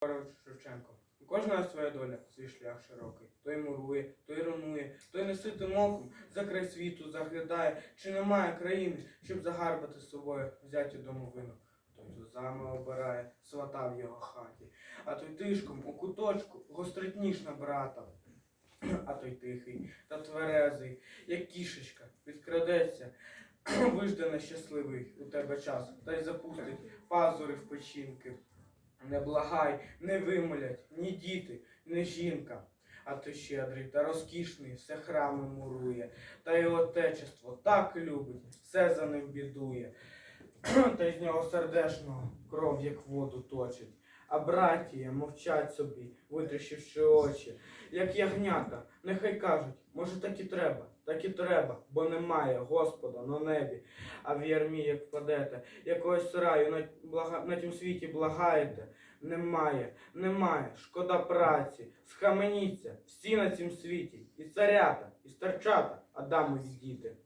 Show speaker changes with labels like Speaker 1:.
Speaker 1: Шевченко. У кожного своя доля, свій шлях широкий. Той мурує, той рунує, той неситим оком за край світу заглядає, чи немає країни, щоб загарбати з собою взяті домовину. Той тузами обирає, свата в його хаті, а той тишком у куточку гострить ніж на брата. А той тихий та тверезий, як кішечка, підкрадеться, вижде нещасливий у тебе час, та й запустить пазури в печінки. Не благай, не вимолять ні діти, ні жінка. А ти щедрий та розкішний, все храми мурує, та й отечество так любить, все за ним бідує. Та й з нього сердешного кров, як воду точить. А братія мовчать собі, витріщивши очі, як ягнята, нехай кажуть, може так і треба, так і треба, бо немає Господа на небі. А в ярмі, як впадете, якогось раю на, блага, на тім світі благаєте, немає, немає, шкода праці, схаменіться, всі на цім світі, і царята, і старчата, Адамові діти.